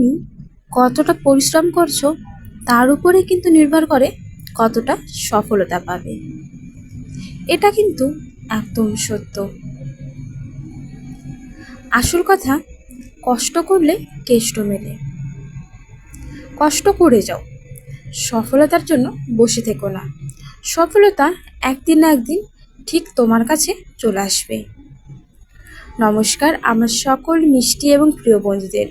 তুমি কতটা পরিশ্রম করছ, তার উপরে কিন্তু নির্ভর করে কতটা সফলতা পাবে। এটা কিন্তু একদম সত্য। আসল কথা, কষ্ট করলে কেষ্ট মেলে। কষ্ট করে যাও। সফলতার জন্য বসে থেকো না। সফলতা একদিন না একদিন ঠিক তোমার কাছে চলে আসবে। নমস্কার, আমার সকল মিষ্টি এবং প্রিয় বন্ধুদের।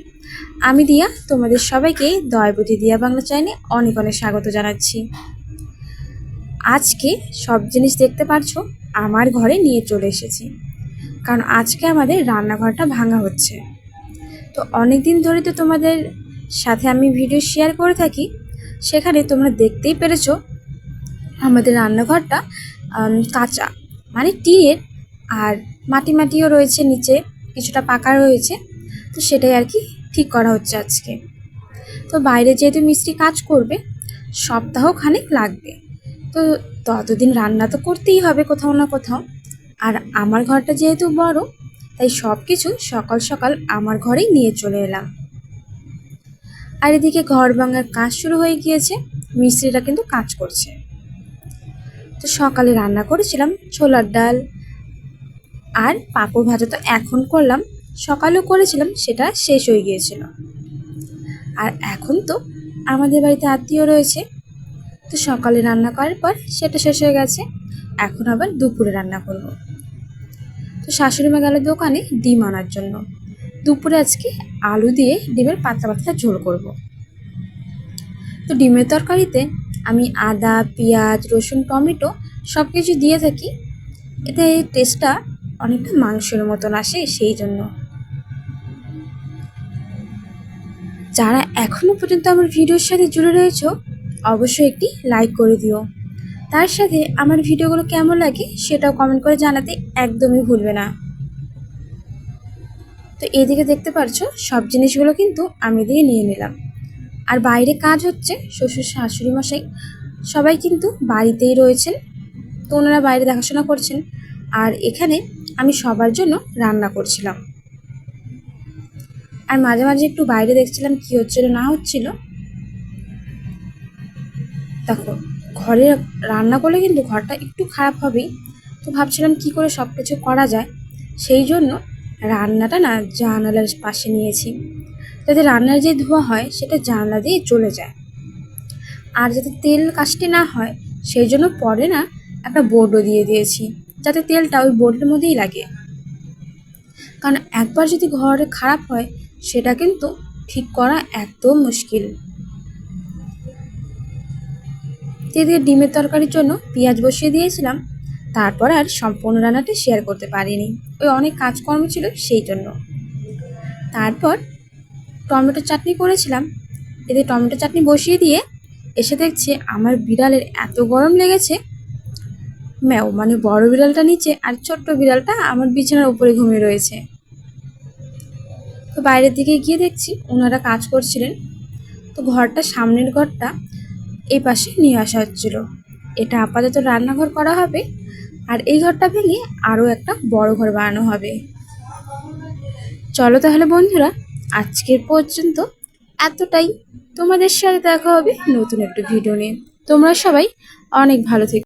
আমি দিয়া তোমাদের সবাইকে দয়াবতী দিয়া বাংলা চ্যানেলে অনেক অনেক স্বাগত জানাচ্ছি। আজকে সব জিনিস দেখতে পারছ, আমার ঘরে নিয়ে চলে এসেছি। কারণ আজকে আমাদের রান্নাঘরটা ভাঙা হচ্ছে। তো অনেক দিন ধরে তো তোমাদের সাথে আমি ভিডিও শেয়ার করে থাকি, সেখানে তোমরা দেখতেই পেরেছ আমাদের রান্নাঘরটা কাঁচা মানে টিনের, আর মাটি মাটিও রয়েছে নিচে, কিছুটা পাকা রয়েছে। তো সেটাই আর কি ঠিক করা হচ্ছে আজকে? তো বাইরে যেহেতু মিস্ত্রি কাজ করবে সপ্তাহ খানেক লাগবে। তো ততদিন রান্না তো করতেই হবে কোথাও না কোথাও। আর আমার ঘরটা যেহেতু বড়, তাই সব কিছু সকাল সকাল আমার ঘরেই নিয়ে চলে এলাম। আর এদিকে ঘর ভাঙার কাজ শুরু হয়ে গিয়েছে, মিস্ত্রিরা কিন্তু কাজ করছে। তো সকালে রান্না করেছিলাম ছোলার ডাল, আর পাঁপড় ভাজা তো এখন করলাম। সকালেও করেছিলাম, সেটা শেষ হয়ে গিয়েছিল। আর এখন তো আমাদের বাড়িতে আত্মীয় রয়েছে। তো সকালে রান্না করার পর সেটা শেষ হয়ে গেছে। এখন আবার দুপুরে রান্না করব। তো শাশুড়ি মা গেল দোকানে ডিম আনার জন্য। দুপুরে আজকে আলু দিয়ে ডিমের পাতলা পাতলা ঝোল করব। তো ডিমের তরকারিতে আমি আদা, পেঁয়াজ, রসুন, টমেটো সব কিছু দিয়ে থাকি। এতে টেস্টটা অনেকটা মাংসের মতন আসে সেই জন্য। যারা এখনও পর্যন্ত আমার ভিডিওর সাথে জুড়ে রয়েছো, অবশ্যই একটি লাইক করে দিও। তার সাথে আমার ভিডিওগুলো কেমন লাগে সেটাও কমেন্ট করে জানাতে একদমই ভুলবে না। তো এদিকে দেখতে পারছ, সব জিনিসগুলো কিন্তু আমি দিয়ে নিয়ে নিলাম। আর বাইরে কাজ হচ্ছে, শ্বশুর শাশুড়ি মশাই সবাই কিন্তু বাড়িতেই রয়েছেন, তো ওনারা বাইরে দেখাশোনা করছেন। আর এখানে আমি সবার জন্য রান্না করছিলাম। আর মাঝে মাঝে একটু বাইরে দেখছিলাম কি হচ্ছিল, না হচ্ছিল। দেখো, ঘরে রান্না করলে কিন্তু ঘরটা একটু খারাপ হবেই। তো ভাবছিলাম কি করে সব কিছু করা যায়। সেই জন্য রান্নাটা না জানালার পাশে নিয়েছি। যাতে রান্নার যে ধোঁয়া হয়, সেটা জানলা দিয়ে চলে যায়। আর যাতে তেল কাজটি না হয়, সেই জন্য পরে না একটা বোর্ডও দিয়ে দিয়েছি। যাতে তেলটা ওই বোর্ডের মধ্যেই লাগে। কারণ একবার যদি ঘরে খারাপ হয় সেটা কিন্তু ঠিক করা একদম মুশকিল। এদিকে ডিমের তরকারির জন্য পেঁয়াজ বসিয়ে দিয়েছিলাম, তারপর আর সম্পূর্ণ রান্নাটা শেয়ার করতে পারিনি। ওই অনেক কাজকর্ম ছিল সেই জন্য। তারপর টমেটো চাটনি করেছিলাম। এতে টমেটো চাটনি বসিয়ে দিয়ে এসে দেখছে আমার বিড়ালের এত গরম লেগেছে। ম্যাও মানে বড় বিড়ালটা নিচে আর ছোট্ট বিড়ালটা আমার বিছানার উপরে ঘুমিয়ে রয়েছে। তো বাইরের দিকে গিয়ে দেখছি ওনারা কাজ করছিলেন। তো ঘরটা, সামনের ঘরটা এই পাশে নিয়ে আসা হচ্ছিল। এটা আপাতত রান্নাঘর করা হবে আর এই ঘরটা ভেঙে আরও একটা বড় ঘর বানানো হবে। চলো তাহলে বন্ধুরা, আজকের পর্যন্ত এতটাই। তোমাদের সাথে দেখা হবে নতুন একটা ভিডিও নিয়ে। তোমরা সবাই অনেক ভালো থেকো।